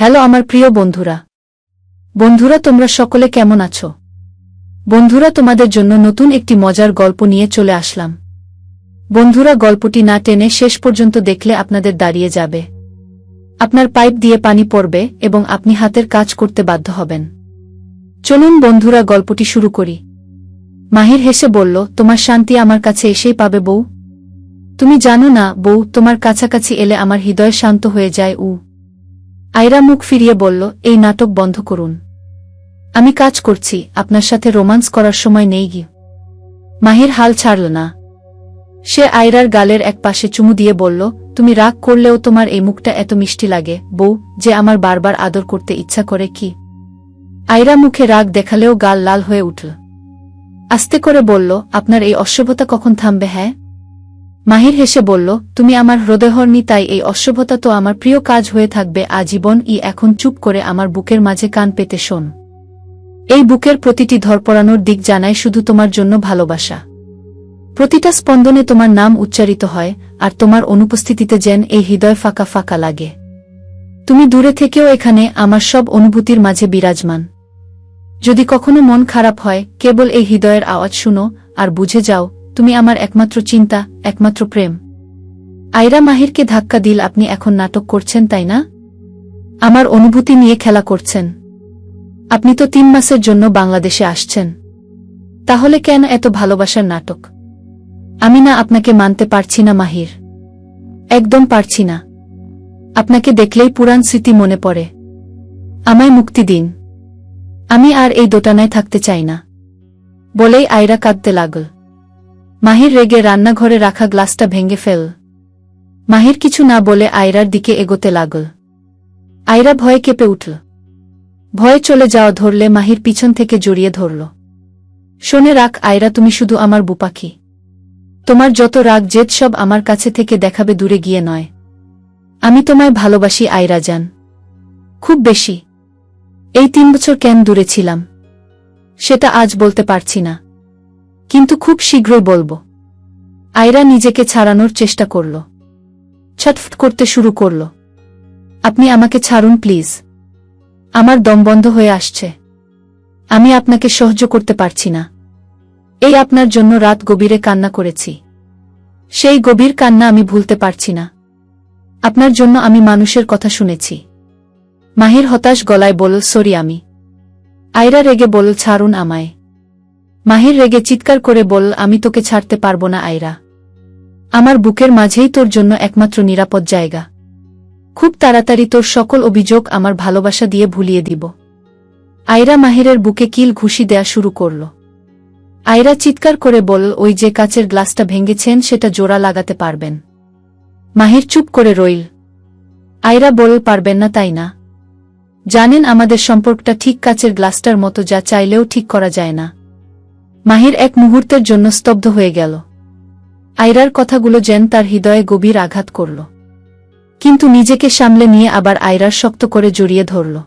Hello আমার প্রিয় বন্ধুরা। বন্ধুরা, তোমরা সকলে কেমন আছো? বন্ধুরা, তোমাদের জন্য নতুন একটি মজার গল্প নিয়ে চলে আসলাম। বন্ধুরা, গল্পটি না টেনে শেষ পর্যন্ত দেখলে আপনাদের দাঁড়িয়ে যাবে। আপনার পাইপ দিয়ে পানি পড়বে এবং আপনি হাতের কাজ করতে বাধ্য হবেন। চলুন বন্ধুরা, গল্পটি শুরু করি। মাহির হেসে বলল, তোমার শান্তি আমার কাছে এসেই পাবে বউ। তুমি জানো না, বউ, তোমার কাছাকাছি এলে আমার হৃদয় শান্ত হয়ে যায় উ আয়রা মুখ ফিরিয়ে বলল, এই নাটক বন্ধ করুন। আমি কাজ করছি, আপনার সাথে রোমান্স করার সময় নেই গি মাহির হাল ছাড়ল না। সে আয়রার গালের এক পাশে চুমু দিয়ে বলল, তুমি রাগ করলেও তোমার এই মুখটা এত মিষ্টি লাগে, বউ, যে আমার বারবার আদর করতে ইচ্ছা করে কি আয়রা মুখে রাগ দেখালেও গাল লাল হয়ে উঠল। আস্তে করে বলল, আপনার এই অসভ্যতা কখন থামবে হ্যাঁ? মাহির হেসে বলল, তুমি আমার হৃদয়হর্ণী, তাই এই অসভ্যতা তো আমার প্রিয় কাজ হয়ে থাকবে, আজীবন ই এখন চুপ করে আমার বুকের মাঝে কান পেতে শোন। এই বুকের প্রতিটি ধরপড়ানোর দিক জানায় শুধু তোমার জন্য ভালোবাসা। প্রতিটা স্পন্দনে তোমার নাম উচ্চারিত হয়, আর তোমার অনুপস্থিতিতে যেন এই হৃদয় ফাঁকা ফাঁকা লাগে। তুমি দূরে থেকেও এখানে আমার সব অনুভূতির মাঝে বিরাজমান। যদি কখনো মন খারাপ হয়, কেবল এই হৃদয়ের আওয়াজ শুনো, আর বুঝে যাও তুমি আমার একমাত্র চিন্তা, একমাত্র প্রেম। আয়রা মাহিরকে ধাক্কা দিল, আপনি এখন নাটক করছেন, তাই না? আমার অনুভূতি নিয়ে খেলা করছেন। আপনি তো তিন মাসের জন্য বাংলাদেশে আসছেন। তাহলে কেন এত ভালোবাসার নাটক? আমি না আপনাকে মানতে পারছি না, মাহির। একদম পারছি না। আপনাকে দেখলেই পুরাণ স্মৃতি মনে পড়ে। আমায় মুক্তি দিন। আমি আর এই দোটানায় থাকতে চাই না। বলেই আয়রা কাঁদতে লাগল। মাহির রেগে রান্নাঘরে রাখা গ্লাসটা ভেঙে ফেল। মাহির কিছু না বলে আয়রার দিকে এগোতে লাগল। আয়রা ভয়ে কেঁপে উঠল। ভয়ে চলে যাওয়া ধরলে মাহির পিছন থেকে জড়িয়ে ধরল। শোনে রাখ আয়রা, তুমি শুধু আমার বুপাখি। তোমার যত রাগ জেদ সব আমার কাছে থেকে দেখাবে দূরে গিয়ে নয়। আমি তোমায় ভালোবাসি আয়রা যান খুব বেশি। এই তিন বছর কেন দূরে ছিলাম? সেটা আজ বলতে পারছি না। কিন্তু খুব শীঘ্রই বলব। আয়রা নিজেকে ছাড়ানোর চেষ্টা করল। ছটফট করতে শুরু করল। আপনি আমাকে ছাড়ুন, প্লিজ। আমার দম বন্ধ হয়ে আসছে। আমি আপনাকে সহ্য করতে পারছি না। এই আপনার জন্য রাত গভীরে কান্না করেছি। সেই গভীর কান্না আমি ভুলতে পারছি না। আপনার জন্য আমি মানুষের কথা শুনেছি। মাহির হতাশ গলায় বলল, সরি আমি। আয়রা রেগে বলল, ছাড়ুন আমায়। মাহির রেগে চিৎকার করে বল, আমি তোকে ছাড়তে পারব না, আয়রা। আমার বুকের মাঝেই তোর জন্য একমাত্র নিরাপদ জায়গা। খুব তাড়াতাড়ি তোর সকল অভিযোগ আমার ভালোবাসা দিয়ে ভুলিয়ে দিব। আয়রা মাহিরের বুকে কিল ঘুষি দেয়া শুরু করল। আয়রা চিৎকার করে বল, ওই যে কাচের গ্লাসটা ভেঙেছেন, সেটা জোড়া লাগাতে পারবেন। মাহির চুপ করে রইল। আয়রা বল, পারবেন না, তাই না। জানেন আমাদের সম্পর্কটা ঠিক কাচের গ্লাসটার মতো, যা চাইলেও ঠিক করা যায় না। মাহির এক মুহূর্তের জন্য স্তব্ধ হয়ে গেল। আয়রার কথাগুলো যেন তার হৃদয়ে গভীর আঘাত করল। কিন্তু নিজেকে সামলে নিয়ে আবার আয়রার শক্ত করে জড়িয়ে ধরল।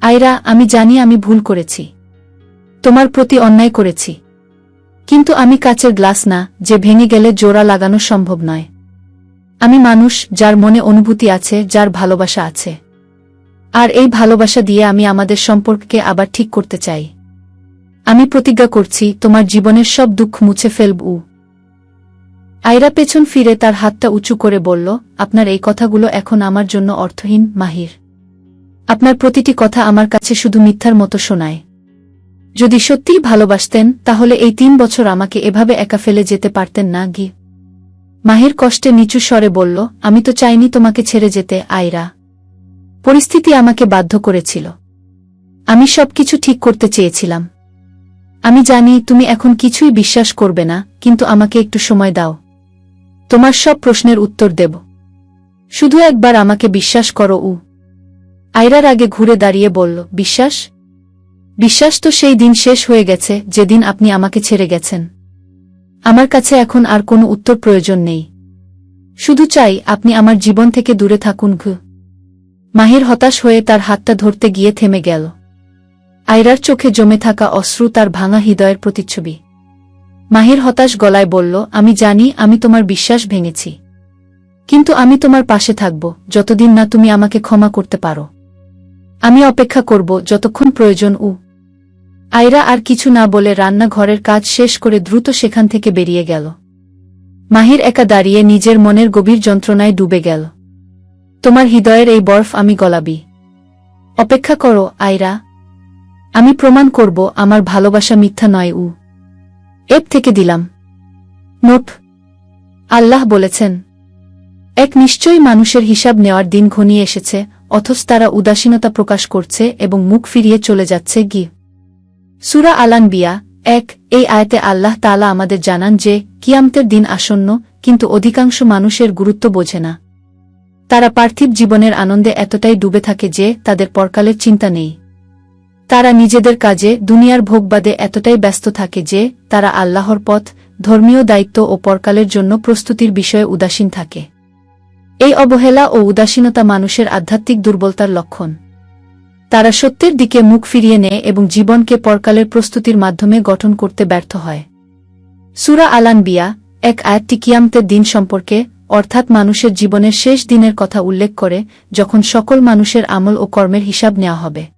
আয়রা, আমি জানি আমি ভুল করেছি। তোমার প্রতি অন্যায় করেছি। কিন্তু আমি কাচের গ্লাস না, যে ভেঙে গেলে জোড়া লাগানো সম্ভব নয়। আমি মানুষ, যার মনে অনুভূতি আছে, যার ভালোবাসা আছে। আর এই ভালোবাসা দিয়ে আমি আমাদের সম্পর্ককে আবার ঠিক করতে চাই। আমি প্রতিজ্ঞা করছি, তোমার জীবনের সব দুঃখ মুছে ফেলব। উ আয়রা পেছন ফিরে তার হাতটা উঁচু করে বলল, আপনার এই কথাগুলো এখন আমার জন্য অর্থহীন, মাহির। আপনার প্রতিটি কথা আমার কাছে শুধু মিথ্যার মতো শোনায়। যদি সত্যিই ভালোবাসতেন, তাহলে এই তিন বছর আমাকে এভাবে একা ফেলে যেতে পারতেন না গি মাহির কষ্টে নিচু স্বরে বলল, আমি তো চাইনি তোমাকে ছেড়ে যেতে, আয়রা। পরিস্থিতি আমাকে বাধ্য করেছিল। আমি সবকিছু ঠিক করতে চেয়েছিলাম। আমি জানি তুমি এখন কিছুই বিশ্বাস করবে না, কিন্তু আমাকে একটু সময় দাও। তোমার সব প্রশ্নের উত্তর দেব। শুধু একবার আমাকে বিশ্বাস করো, উ। আয়রার আগে ঘুরে দাঁড়িয়ে বলল, বিশ্বাস? বিশ্বাস তো সেই দিন শেষ হয়ে গেছে, যেদিন আপনি আমাকে ছেড়ে গেছেন। আমার কাছে এখন আর কোনো উত্তর প্রয়োজন নেই। শুধু চাই আপনি আমার জীবন থেকে দূরে থাকুন, ঘু। মাহির হতাশ হয়ে তার হাতটা ধরতে গিয়ে থেমে গেল। আয়রার চোখে জমে থাকা অশ্রু তার ভাঙা হৃদয়ের প্রতিচ্ছবি। মাহির হতাশ গলায় বলল, আমি জানি, আমি তোমার বিশ্বাস ভেঙেছি। কিন্তু আমি তোমার পাশে থাকব, যতদিন না তুমি আমাকে ক্ষমা করতে পারো। আমি অপেক্ষা করব, যতক্ষণ প্রয়োজন উ। আয়রা আর কিছু না বলে রান্নাঘরের কাজ শেষ করে দ্রুত সেখান থেকে বেরিয়ে গেল। মাহির একা দাঁড়িয়ে নিজের মনের গভীর যন্ত্রণায় ডুবে গেল। তোমার হৃদয়ের এই বরফ আমি গলাবি। অপেক্ষা করো, আয়রা। আমি প্রমাণ করব আমার ভালোবাসা মিথ্যা নয়, উ। এপ থেকে দিলাম। নোট। আল্লাহ বলেছেন, এক নিশ্চয়ই মানুষের হিসাব নেওয়ার দিন ঘনিয়ে এসেছে, অথচ তারা উদাসীনতা প্রকাশ করছে এবং মুখ ফিরিয়ে চলে যাচ্ছে গি। সুরা আলান বিয়া এক, এই আয়তে আল্লাহ তালা আমাদের জানান যে, কিয়ামতের দিন আসন্ন, কিন্তু অধিকাংশ মানুষের গুরুত্ব বোঝে না। তারা পার্থিব জীবনের আনন্দে এতটাই ডুবে থাকে যে, তাদের পরকালের চিন্তা নেই। তারা নিজেদের কাজে দুনিয়ার ভোগবাদে এতটাই ব্যস্ত থাকে যে তারা আল্লাহর পথ, ধর্মীয় দায়িত্ব ও পরকালের জন্য প্রস্তুতির বিষয়ে উদাসীন থাকে। এই অবহেলা ও উদাসীনতা মানুষের আধ্যাত্মিক দুর্বলতার লক্ষণ। তারা সত্যের দিকে মুখ ফিরিয়ে নেয় এবং জীবনকে পরকালের প্রস্তুতির মাধ্যমে গঠন করতে ব্যর্থ হয়। সুরা আলান বিয়া এক আয়াতটি কিয়ামতের দিন সম্পর্কে, অর্থাৎ মানুষের জীবনের শেষ দিনের কথা উল্লেখ করে, যখন সকল মানুষের আমল ও কর্মের হিসাব নেওয়া হবে।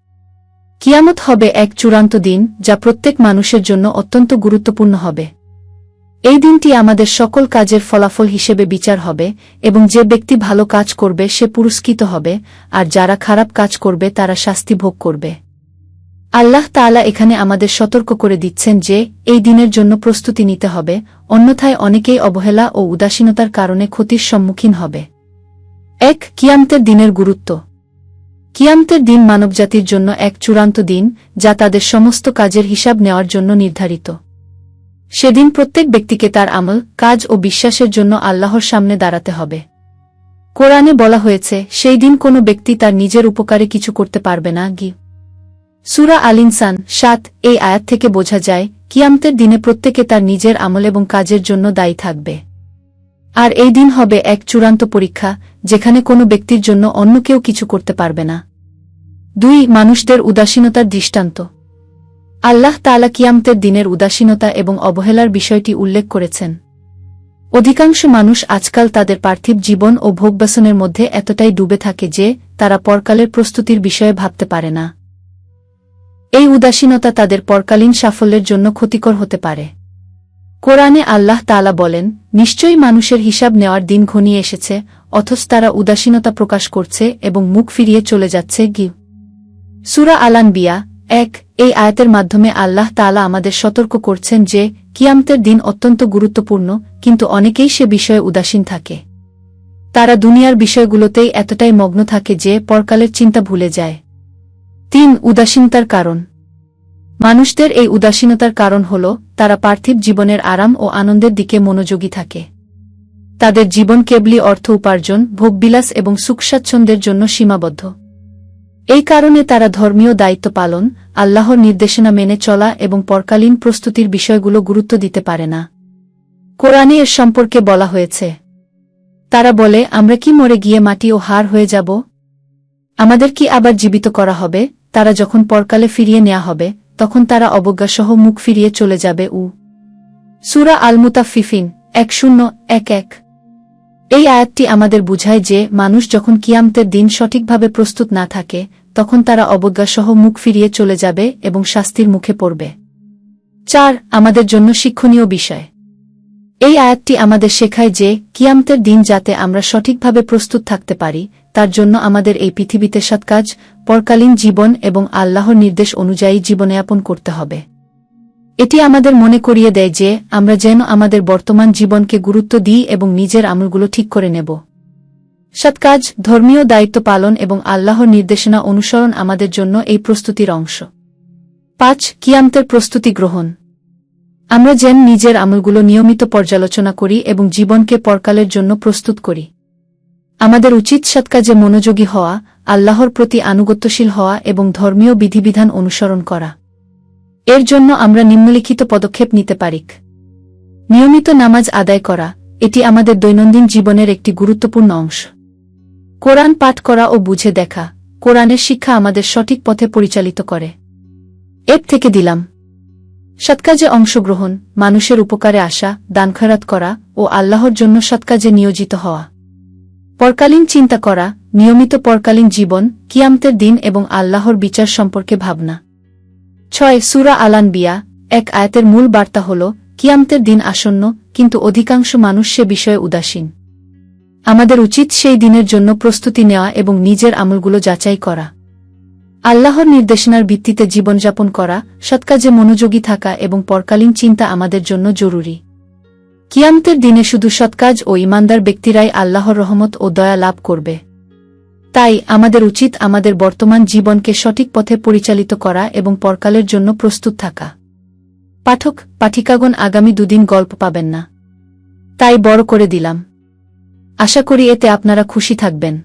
কিয়ামত হবে এক চূড়ান্ত দিন, যা প্রত্যেক মানুষের জন্য অত্যন্ত গুরুত্বপূর্ণ হবে। এই দিনটি আমাদের সকল কাজের ফলাফল হিসেবে বিচার হবে, এবং যে ব্যক্তি ভালো কাজ করবে, সে পুরস্কৃত হবে, আর যারা খারাপ কাজ করবে, তারা শাস্তি ভোগ করবে। আল্লাহ তাআলা এখানে আমাদের সতর্ক করে দিচ্ছেন যে, এই দিনের জন্য প্রস্তুতি নিতে হবে, অন্যথায় অনেকেই অবহেলা ও উদাসীনতার কারণে ক্ষতির সম্মুখীন হবে। এক, কিয়ামতের দিনের গুরুত্ব। কিয়ামতের দিন মানবজাতির জন্য এক চূড়ান্ত দিন, যা তাদের সমস্ত কাজের হিসাব নেওয়ার জন্য নির্ধারিত। সেদিন প্রত্যেক ব্যক্তিকে তার আমল, কাজ ও বিশ্বাসের জন্য আল্লাহর সামনে দাঁড়াতে হবে। কোরআনে বলা হয়েছে, সেই দিন কোনো ব্যক্তি তার নিজের উপকারে কিছু করতে পারবে না, গি। সুরা আল ইনসান সাত, এই আয়াত থেকে বোঝা যায়, কিয়ামতের দিনে প্রত্যেকে তার নিজের আমল এবং কাজের জন্য দায়ী থাকবে। আর এই দিন হবে এক চূড়ান্ত পরীক্ষা, যেখানে কোনো ব্যক্তির জন্য অন্য কেউ কিছু করতে পারবে না। দুই, মানুষদের উদাসীনতার দৃষ্টান্ত। আল্লাহ তালা কিয়ামতের দিনের উদাসীনতা এবং অবহেলার বিষয়টি উল্লেখ করেছেন। অধিকাংশ মানুষ আজকাল তাদের পার্থিব জীবন ও ভোগবাসনের মধ্যে এতটাই ডুবে থাকে যে, তারা পরকালের প্রস্তুতির বিষয়ে ভাবতে পারে না। এই উদাসীনতা তাদের পরকালীন সাফল্যের জন্য ক্ষতিকর হতে পারে। কোরআনে আল্লাহ তালা বলেন, নিশ্চয়ই মানুষের হিসাব নেওয়ার দিন ঘনিয়ে এসেছে, অথচ তারা উদাসীনতা প্রকাশ করছে এবং মুখ ফিরিয়ে চলে যাচ্ছে গিউ সুরা আলান বিয়া এক, এই আয়াতের মাধ্যমে আল্লাহ তালা আমাদের সতর্ক করছেন যে, কিয়ামতের দিন অত্যন্ত গুরুত্বপূর্ণ, কিন্তু অনেকেই সে বিষয়ে উদাসীন থাকে। তারা দুনিয়ার বিষয়গুলোতেই এতটাই মগ্ন থাকে যে, পরকালের চিন্তা ভুলে যায়। তিন, উদাসীনতার কারণ। মানুষদের এই উদাসীনতার কারণ হল, তারা পার্থিব জীবনের আরাম ও আনন্দের দিকে মনোযোগী থাকে। তাদের জীবন কেবলি অর্থ উপার্জন, ভোগবিলাস এবং সুখস্বাচ্ছন্দ্যের জন্য সীমাবদ্ধ। এই কারণে তারা ধর্মীয় দায়িত্ব পালন, আল্লাহর নির্দেশনা মেনে চলা এবং পরকালীন প্রস্তুতির বিষয়গুলো গুরুত্ব দিতে পারে না। কোরআনে এর সম্পর্কে বলা হয়েছে, তারা বলে, আমরা কি মরে গিয়ে মাটি ও হার হয়ে যাব? আমাদের কি আবার জীবিত করা হবে? তারা যখন পরকালে ফিরিয়ে নেওয়া হবে তখন তারা অবজ্ঞাসহ মুখ ফিরিয়ে চলে যাবে উ। সুরা আলমুতাফিফিন এক শূন্য, এক এক। এই আয়াতটি আমাদের বুঝায় যে, মানুষ যখন কিয়ামতের দিন সঠিকভাবে প্রস্তুত না থাকে, তখন তারা অবজ্ঞাসহ মুখ ফিরিয়ে চলে যাবে এবং শাস্তির মুখে পড়বে। চার, আমাদের জন্য শিক্ষণীয় বিষয়। এই আয়াতটি আমাদের শেখায় যে কিয়ামতের দিন যাতে আমরা সঠিকভাবে প্রস্তুত থাকতে পারি, তার জন্য আমাদের এই পৃথিবীতে সৎকাজ, পরকালীন জীবন এবং আল্লাহর নির্দেশ অনুযায়ী জীবনযাপন করতে হবে। এটি আমাদের মনে করিয়ে দেয় যে আমরা যেন আমাদের বর্তমান জীবনকে গুরুত্ব দিই এবং নিজের আমলগুলো ঠিক করে নেব। সৎকাজ, ধর্মীয় দায়িত্ব পালন এবং আল্লাহর নির্দেশনা অনুসরণ আমাদের জন্য এই প্রস্তুতির অংশ। পাঁচ, কিয়ামতের প্রস্তুতি গ্রহণ। আমরা যেন নিজের আমলগুলো নিয়মিত পর্যালোচনা করি এবং জীবনকে পরকালের জন্য প্রস্তুত করি। আমাদের উচিত সৎকাজে মনোযোগী হওয়া, আল্লাহর প্রতি আনুগত্যশীল হওয়া এবং ধর্মীয় বিধিবিধান অনুসরণ করা। এর জন্য আমরা নিম্নলিখিত পদক্ষেপ নিতে পারিক নিয়মিত নামাজ আদায় করা, এটি আমাদের দৈনন্দিন জীবনের একটি গুরুত্বপূর্ণ অংশ। কোরআন পাঠ করা ও বুঝে দেখা, কোরআনের শিক্ষা আমাদের সঠিক পথে পরিচালিত করে। এর থেকে দিলাম। সৎকাজে অংশগ্রহণ, মানুষের উপকারে আসা দান খয়রাত করা ও আল্লাহর জন্য সৎকাজে নিয়োজিত হওয়া। পরকালীন চিন্তা করা, নিয়মিত পরকালীন জীবন, কিয়ামতের দিন এবং আল্লাহর বিচার সম্পর্কে ভাবনা। ছয়, সুরা আলান বিয়া এক আয়াতের মূল বার্তা হল, কিয়ামতের দিন আসন্ন, কিন্তু অধিকাংশ মানুষ সে বিষয়ে উদাসীন। আমাদের উচিত সেই দিনের জন্য প্রস্তুতি নেওয়া এবং নিজের আমলগুলো যাচাই করা। আল্লাহর নির্দেশনার ভিত্তিতে জীবনযাপন করা, সৎকাজে মনোযোগী থাকা এবং পরকালীন চিন্তা আমাদের জন্য জরুরি। কিয়ামতের দিনে শুধু সৎকাজ ও ইমানদার ব্যক্তিরাই আল্লাহর রহমত ও দয়া লাভ করবে। তাই আমাদের উচিত আমাদের বর্তমান জীবনকে সঠিক পথে পরিচালিত করা এবং পরকালের জন্য প্রস্তুত থাকা। পাঠক, পাঠিকাগণ আগামী দুদিন গল্প পাবেন না। তাই বড় করে দিলাম। আশা করি এতে আপনারা খুশি থাকবেন।